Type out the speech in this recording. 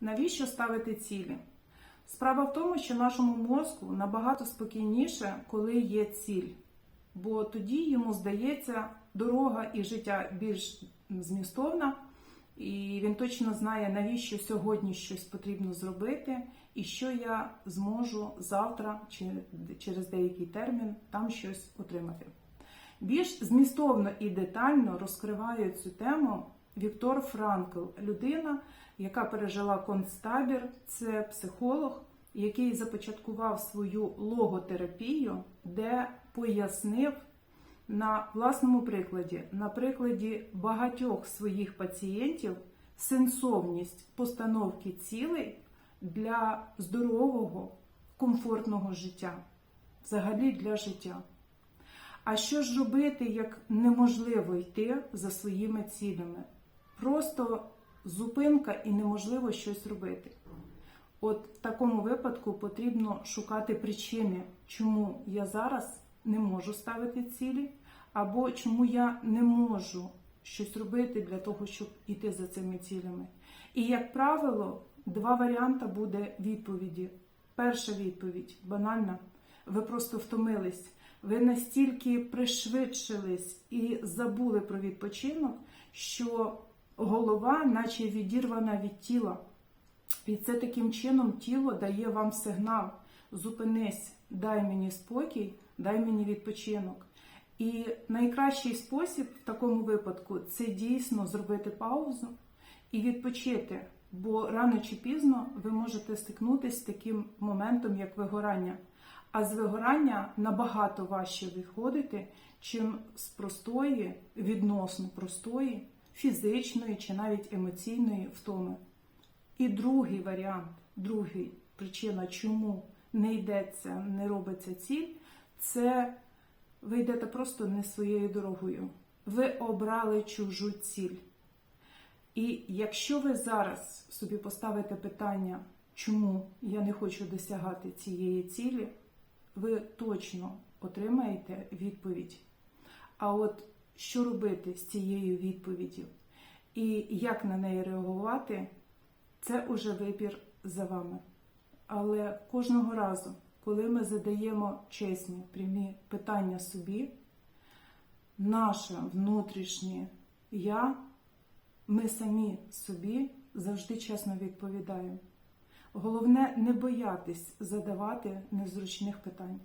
Навіщо ставити цілі? Справа в тому, що нашому мозку набагато спокійніше, коли є ціль, бо тоді йому здається дорога і життя більш змістовна, і він точно знає, навіщо сьогодні щось потрібно зробити, і що я зможу завтра чи через деякий термін там щось отримати. Більш змістовно і детально розкриває цю тему Віктор Франкл, людина, яка пережила концтабір, це психолог, який започаткував свою логотерапію, де пояснив на власному прикладі, на прикладі багатьох своїх пацієнтів, сенсовність постановки цілей для здорового, комфортного життя, взагалі для життя. А що ж робити, як неможливо йти за своїми цілями? Просто зупинка і неможливо щось робити. От в такому випадку потрібно шукати причини, чому я зараз не можу ставити цілі, або чому я не можу щось робити для того, щоб йти за цими цілями. І, як правило, два варіанти буде відповіді. Перша відповідь банальна. Ви просто втомились. Ви настільки пришвидшились і забули про відпочинок, що голова, наче відірвана від тіла. І це таким чином тіло дає вам сигнал: зупинись, дай мені спокій, дай мені відпочинок. І найкращий спосіб в такому випадку це дійсно зробити паузу і відпочити, бо рано чи пізно ви можете стикнутися з таким моментом, як вигорання. А з вигорання набагато важче виходити, чим з простої, відносно простої, фізичної чи навіть емоційної втоми. І другий варіант, другий причина, чому не йдеться, не робиться ціль, це ви йдете просто не своєю дорогою. Ви обрали чужу ціль. І якщо ви зараз собі поставите питання, чому я не хочу досягати цієї цілі, ви точно отримаєте відповідь. А от що робити з цією відповіддю і як на неї реагувати, це уже вибір за вами. Але кожного разу, коли ми задаємо чесні, прямі питання собі, наше внутрішнє я, ми самі собі завжди чесно відповідаємо. Головне не боятись задавати незручних питань.